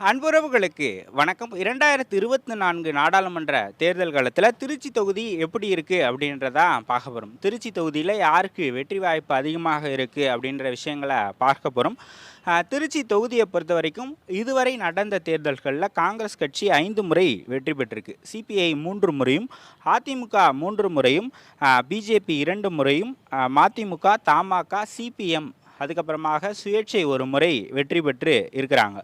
அன்புறவுகளுக்கு வணக்கம். இரண்டாயிரத்தி இருபத்தி நான்கு நாடாளுமன்ற தேர்தல் காலத்தில் திருச்சி தொகுதி எப்படி இருக்குது அப்படின்றதான் பார்க்க போகிறோம் திருச்சி தொகுதியில் யாருக்கு வெற்றி வாய்ப்பு அதிகமாக இருக்குது அப்படின்ற விஷயங்களை பார்க்க போகிறோம் திருச்சி தொகுதியை பொறுத்த வரைக்கும் இதுவரை நடந்த தேர்தல்களில் காங்கிரஸ் கட்சி ஐந்து முறை வெற்றி பெற்றிருக்கு. சிபிஐ மூன்று முறையும் அதிமுக மூன்று முறையும் பிஜேபி இரண்டு முறையும் மதிமுக தமாக சிபிஎம் அதுக்கப்புறமாக சுயேட்சை ஒரு முறை வெற்றி பெற்று இருக்கிறாங்க.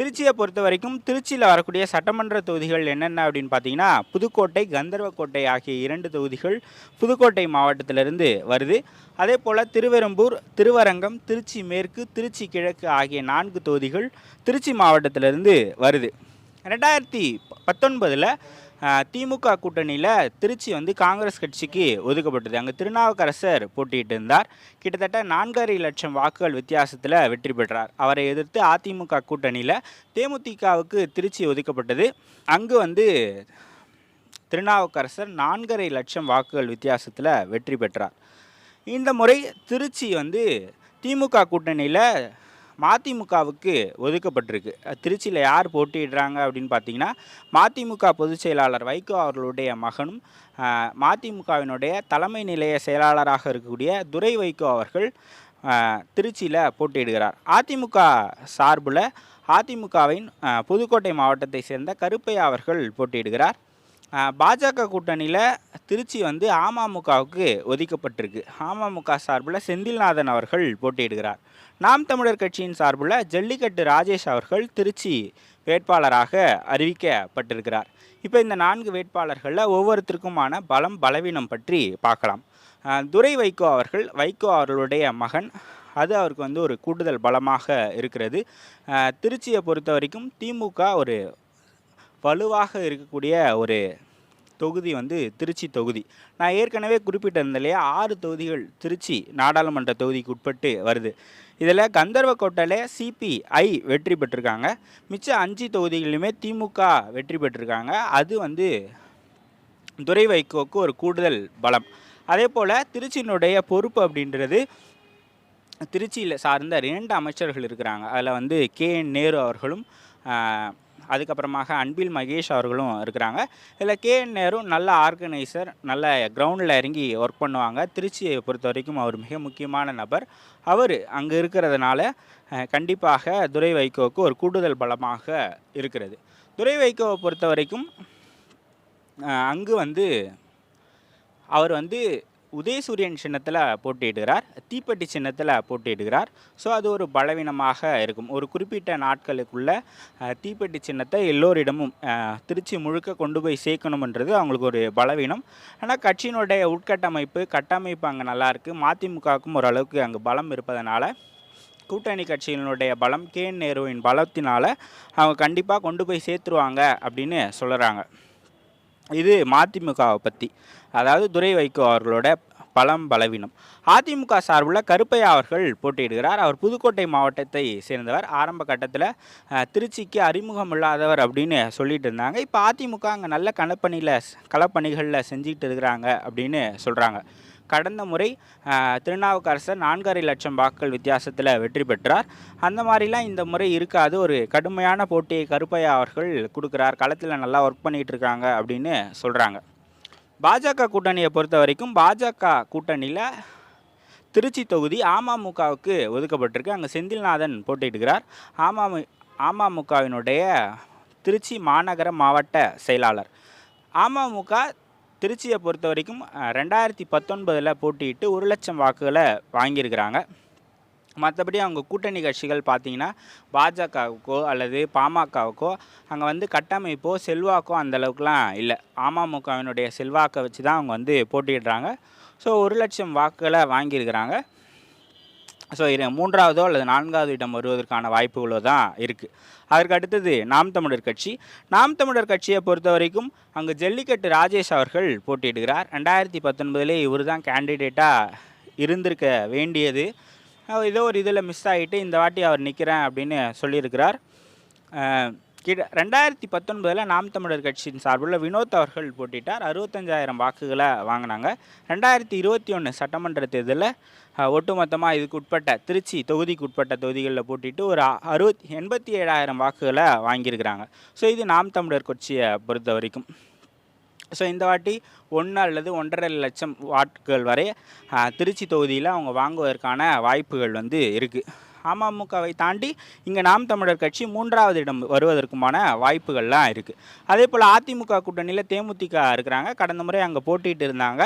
திருச்சியை பொறுத்த வரைக்கும் திருச்சியில் வரக்கூடிய சட்டமன்ற தொகுதிகள் என்னென்ன அப்படின்னு பார்த்தீங்கன்னா புதுக்கோட்டை கந்தர்வக்கோட்டை ஆகிய இரண்டு தொகுதிகள் புதுக்கோட்டை மாவட்டத்திலிருந்து வருது. அதே போல் திருவெரும்பூர் திருவரங்கம் திருச்சி மேற்கு திருச்சி கிழக்கு ஆகிய நான்கு தொகுதிகள் திருச்சி மாவட்டத்திலிருந்து வருது. ரெண்டாயிரத்தி பத்தொன்பதில் திமுக கூட்டணியில் திருச்சி வந்து காங்கிரஸ் கட்சிக்கு ஒதுக்கப்பட்டது. அங்கே திருநாவுக்கரசர் போட்டியிட்டு இருந்தார். கிட்டத்தட்ட நான்கரை லட்சம் வாக்குகள் வித்தியாசத்தில் வெற்றி பெற்றார். அவரை எதிர்த்து அதிமுக கூட்டணியில் தேமுதிகவுக்கு திருச்சி ஒதுக்கப்பட்டது. அங்கு வந்து திருநாவுக்கரசர் நான்கரை லட்சம் வாக்குகள் வித்தியாசத்தில் வெற்றி பெற்றார். இந்த முறை திருச்சி வந்து திமுக கூட்டணியில் மதிமுகவுக்கு ஒதுக்கப்பட்டிருக்கு. திருச்சியில் யார் போட்டியிடுறாங்க அப்படின்னு பார்த்தீங்கன்னா மதிமுக பொதுச் செயலாளர் வைகோ அவர்களுடைய மகனும் மதிமுகவினுடைய தலைமை நிலைய செயலாளராக இருக்கக்கூடிய துரை வைகோ அவர்கள் திருச்சியில் போட்டியிடுகிறார். அதிமுக சார்பில் அதிமுகவின் புதுக்கோட்டை மாவட்டத்தை சேர்ந்த கருப்பையா அவர்கள் போட்டியிடுகிறார். பாஜக கூட்டணியில் திருச்சி வந்து அமமுகவுக்கு ஒதுக்கப்பட்டிருக்கு. அமமுக சார்பில் செந்தில்நாதன் அவர்கள் போட்டியிடுகிறார். நாம் தமிழர் கட்சியின் சார்பில் ஜல்லிக்கட்டு ராஜேஷ் அவர்கள் திருச்சி வேட்பாளராக அறிவிக்கப்பட்டிருக்கிறார். இப்போ இந்த நான்கு வேட்பாளர்களில் ஒவ்வொருத்தருக்குமான பலம் பலவீனம் பற்றி பார்க்கலாம். துரை வைகோ அவர்கள் வைகோ அவர்களுடைய மகன். அது அவருக்கு வந்து ஒரு கூடுதல் பலமாக இருக்கிறது. திருச்சியை பொறுத்த வரைக்கும் திமுக ஒரு வலுவாக இருக்கக்கூடிய ஒரு தொகுதி வந்து திருச்சி தொகுதி. நான் ஏற்கனவே குறிப்பிட்டிருந்தேன் இல்லையா ஆறு தொகுதிகள் திருச்சி நாடாளுமன்ற தொகுதிக்கு உட்பட்டு வருது. இதில் கந்தர்வக்கோட்டையில் சிபிஐ வெற்றி பெற்றிருக்காங்க. மிச்சம் அஞ்சு தொகுதிகளிலுமே திமுக வெற்றி பெற்றிருக்காங்க. அது வந்து துரை வைகோக்கு ஒரு கூடுதல் பலம். அதே போல் திருச்சியினுடைய பொறுப்பு அப்படின்றது திருச்சியில் சார்ந்த இரண்டு அமைச்சர்கள் இருக்கிறாங்க. அதில் வந்து கே என் நேரு அவர்களும் அதுக்கப்புறமாக அன்பில் மகேஷ் அவர்களும் இருக்கிறாங்க. இதில் கே என் நல்ல ஆர்கனைசர் நல்ல கிரவுண்டில் இறங்கி ஒர்க் பண்ணுவாங்க. திருச்சியை பொறுத்த வரைக்கும் அவர் மிக முக்கியமான நபர். அவர் அங்கே இருக்கிறதுனால கண்டிப்பாக துரை வைகோவுக்கு ஒரு கூடுதல் பலமாக இருக்கிறது. துரை வைகோவை பொறுத்த வரைக்கும் அங்கு வந்து அவர் வந்து உதயசூரியன் சின்னத்தில் போட்டியிடுகிறார் தீப்பெட்டி சின்னத்தில் போட்டியிடுகிறார். ஸோ அது ஒரு பலவீனமாக இருக்கும். ஒரு குறிப்பிட்ட நாட்களுக்குள்ள தீப்பெட்டி சின்னத்தை எல்லோரிடமும் திருச்சி முழுக்க கொண்டு போய் சேர்க்கணுன்றது அவங்களுக்கு ஒரு பலவீனம். ஆனால் கட்சியினுடைய உட்கட்டமைப்பு கட்டமைப்பு அங்கே நல்லாயிருக்கு மதிமுகவுக்கும் ஓரளவுக்கு அங்கே பலம் இருப்பதனால கூட்டணி கட்சியினுடைய பலம் கே நேருவின் பலத்தினால் அவங்க கண்டிப்பாக கொண்டு போய் சேர்த்துருவாங்க அப்படின்னு சொல்கிறாங்க இது மதிமுகவை பற்றி அதாவது துரை வைகோ அவர்களோட பலம் பலவீனம். அதிமுக சார்பில் கருப்பையா அவர்கள் போட்டியிடுகிறார். அவர் புதுக்கோட்டை மாவட்டத்தை சேர்ந்தவர். ஆரம்ப கட்டத்தில் திருச்சிக்கு அறிமுகம் இல்லாதவர் அப்படின்னு சொல்லிட்டு இருந்தாங்க. இப்போ அதிமுக அங்கே நல்ல களப்பணியில் களப்பணிகளில் செஞ்சுக்கிட்டு இருக்கிறாங்க அப்படின்னு சொல்கிறாங்க கடந்த முறை திருநாவுக்கரசர் நான்கரை லட்சம் வாக்குகள் வித்தியாசத்தில் வெற்றி பெற்றார். அந்த மாதிரிலாம் இந்த முறை இருக்காது. ஒரு கடுமையான போட்டியை கருப்பையா அவர்கள் கொடுக்குறார். களத்தில் நல்லா ஒர்க் பண்ணிகிட்டு இருக்காங்க அப்படின்னு சொல்கிறாங்க பாஜக கூட்டணியை பொறுத்த வரைக்கும் பாஜக கூட்டணியில் திருச்சி தொகுதி அமமுகவுக்கு ஒதுக்கப்பட்டிருக்கு. அங்கே செந்தில்நாதன் போட்டியிடுகிறார். அமமு அமமுகவினுடைய திருச்சி மாநகர மாவட்ட செயலாளர். அமமுக திருச்சியை பொறுத்த வரைக்கும் ரெண்டாயிரத்தி பத்தொன்பதில் போட்டியிட்டு ஒரு லட்சம் வாக்குகளை வாங்கியிருக்கிறாங்க. மற்றபடி அவங்க கூட்டணி கட்சிகள் பார்த்தீங்கன்னா பாஜகவுக்கோ அல்லது பாமகவுக்கோ அங்கே வந்து கட்டமைப்போ செல்வாக்கோ அந்தளவுக்குலாம் இல்லை. அமமுகவினுடைய செல்வாக்கை வச்சு தான் அவங்க வந்து போட்டியிடுறாங்க. ஸோ ஒரு லட்சம் வாக்குகளை வாங்கியிருக்கிறாங்க. ஸோ இது மூன்றாவதோ அல்லது நான்காவது இடம் வருவதற்கான வாய்ப்புகளோ தான் இருக்குது அதற்கு அடுத்தது நாம் தமிழர் கட்சி. நாம் தமிழர் கட்சியை பொறுத்த வரைக்கும் அங்கே ஜல்லிக்கட்டு ராஜேஷ் அவர்கள் போட்டியிடுகிறார். ரெண்டாயிரத்தி பத்தொன்பதுலே இவர் தான் கேண்டிடேட்டாக இருந்திருக்க வேண்டியது. ஏதோ ஒரு இதில் மிஸ் ஆகிட்டு இந்த வாட்டி அவர் நிற்கிறேன் அப்படின்னு சொல்லியிருக்கிறார். கிட ரெண்டாயிரத்தி பத்தொன்பதில் நாம் தமிழர் கட்சியின் சார்பில் வினோத் அவர்கள் போட்டிட்டார். அறுபத்தஞ்சாயிரம் வாக்குகளை வாங்கினாங்க. ரெண்டாயிரத்தி இருபத்தி ஒன்று சட்டமன்ற தேர்தலில் ஒட்டுமொத்தமாக இதுக்கு உட்பட்ட திருச்சி தொகுதிக்கு உட்பட்ட தொகுதிகளில் போட்டிட்டு ஒரு அறுபத்தி எண்பத்தி ஏழாயிரம் வாக்குகளை வாங்கியிருக்கிறாங்க. ஸோ இது நாம் தமிழர் கட்சியை பொறுத்த வரைக்கும். ஸோ இந்த வாட்டி ஒன்று அல்லது ஒன்றரை லட்சம் வாக்குகள் வரை திருச்சி தொகுதியில் அவங்க வாங்குவதற்கான வாய்ப்புகள் வந்து இருக்குது அமமுகவை தாண்டி இங்கே நாம் தமிழர் கட்சி மூன்றாவது இடம் வருவதற்குமான வாய்ப்புகள்லாம் இருக்குது அதே போல் அதிமுக கூட்டணியில் தேமுதிக இருக்கிறாங்க. கடந்த முறை அங்கே போட்டிட்டு இருந்தாங்க.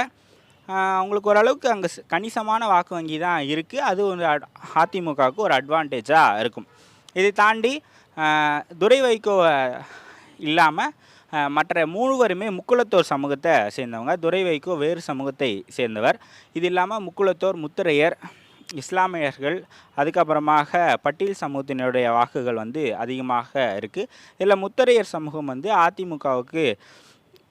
அவங்களுக்கு ஓரளவுக்கு அங்கே கணிசமான வாக்கு வங்கி தான் இருக்குது அது ஒரு அட்- அதிமுகவுக்கு ஒரு அட்வான்டேஜாக இருக்கும். இதை தாண்டி துரை வைகோ இல்லாமல் மற்ற மூவருமே முக்குளத்தோர் சமூகத்தை சேர்ந்தவங்க. துரை வைகோ வேறு சமூகத்தை சேர்ந்தவர். இது இல்லாமல் முக்குளத்தோர் முத்திரையர் இஸ்லாமியர்கள் அதுக்கப்புறமாக பட்டியல் சமூகத்தினுடைய வாக்குகள் வந்து அதிகமாக இருக்குது இதில் முத்தரையர் சமூகம் வந்து அதிமுகவுக்கு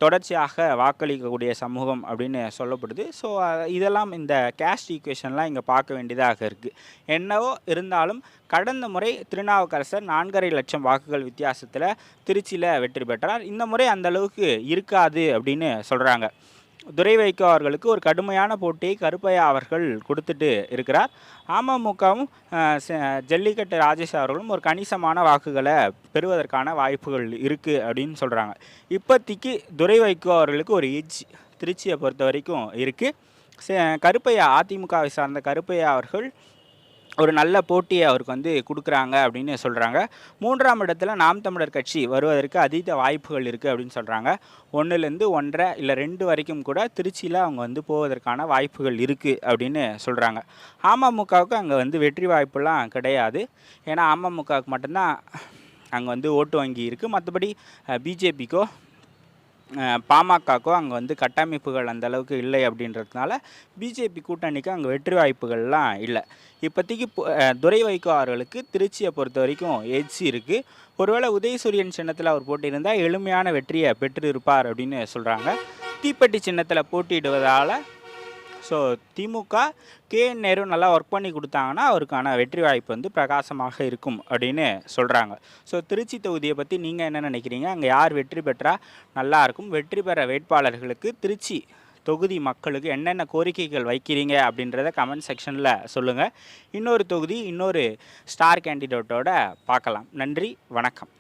தொடர்ச்சியாக வாக்களிக்கக்கூடிய சமூகம் அப்படின்னு சொல்லப்படுது. ஸோ இதெல்லாம் இந்த கேஸ்ட் ஈக்குவேஷன்லாம் இங்கே பார்க்க வேண்டியதாக இருக்குது என்னவோ இருந்தாலும் கடந்த முறை திருநாவுக்கரசர் நான்கரை லட்சம் வாக்குகள் வித்தியாசத்தில் திருச்சியில் வெற்றி பெற்றார். இந்த முறை அந்தளவுக்கு இருக்காது அப்படின்னு சொல்கிறாங்க துரை வைகோ அவர்களுக்கு ஒரு கடுமையான போட்டியை கருப்பையா அவர்கள் கொடுத்துட்டு இருக்கிறார். அமமுகவும் ஜல்லிக்கட்டு ராஜேஷ் அவர்களும் ஒரு கணிசமான வாக்குகளை பெறுவதற்கான வாய்ப்புகள் இருக்குது அப்படின்னு சொல்கிறாங்க இப்போதைக்கு துரை வைகோ அவர்களுக்கு ஒரு எஜ் திருச்சியை பொறுத்த வரைக்கும் இருக்குது கருப்பையா அதிமுகவை சார்ந்த கருப்பையா அவர்கள் ஒரு நல்ல போட்டியை அவருக்கு வந்து கொடுக்குறாங்க அப்படின்னு சொல்கிறாங்க மூன்றாம் இடத்துல நாம் தமிழர் கட்சி வருவதற்கு அதீத வாய்ப்புகள் இருக்குது அப்படின்னு சொல்கிறாங்க ஒன்றுலேருந்து ஒன்றரை இல்லை ரெண்டு வரைக்கும் கூட திருச்சியில் அவங்க வந்து போவதற்கான வாய்ப்புகள் இருக்குது அப்படின்னு சொல்கிறாங்க அமமுகவுக்கு அங்கே வந்து வெற்றி வாய்ப்புலாம் கிடையாது. ஏன்னா அமமுகவுக்கு மட்டும்தான் அங்கே வந்து ஓட்டு வங்கி இருக்குது மற்றபடி பிஜேபிக்கோ பாமகக்கோ அங்கே வந்து கட்டமைப்புகள் அந்த அளவுக்கு இல்லை அப்படின்றதுனால பிஜேபி கூட்டணிக்கு அங்கே வெற்றி வாய்ப்புகள்லாம் இல்லை. இப்போதைக்கு துரை வைகோ அவர்களுக்கு திருச்சியை பொறுத்த வரைக்கும் எட்ஜ் இருக்குது ஒருவேளை உதயசூரியன் சின்னத்தில் அவர் போட்டியிருந்தால் எளிமையான வெற்றியை பெற்றிருப்பார் அப்படின்னு சொல்கிறாங்க தீப்பெட்டி சின்னத்தில் போட்டியிடுவதால் ஸோ திமுக கே. நேரு நல்லா ஒர்க் பண்ணி கொடுத்தாங்கன்னா அவருக்கான வெற்றி வாய்ப்பு வந்து பிரகாசமாக இருக்கும் அப்படின்னு சொல்கிறாங்க ஸோ திருச்சி தொகுதியை பற்றி நீங்கள் என்ன நினைக்கிறீங்க? அங்கே யார் வெற்றி பெற்றால் நல்லாயிருக்கும் வெற்றி பெற வேட்பாளர்களுக்கு திருச்சி தொகுதி மக்களுக்கு என்னென்ன கோரிக்கைகள் வைக்கிறீங்க அப்படின்றத கமெண்ட் செக்ஷனில் சொல்லுங்கள் இன்னொரு தொகுதி இன்னொரு ஸ்டார் கேண்டிடேட்டோட பார்க்கலாம். நன்றி வணக்கம்.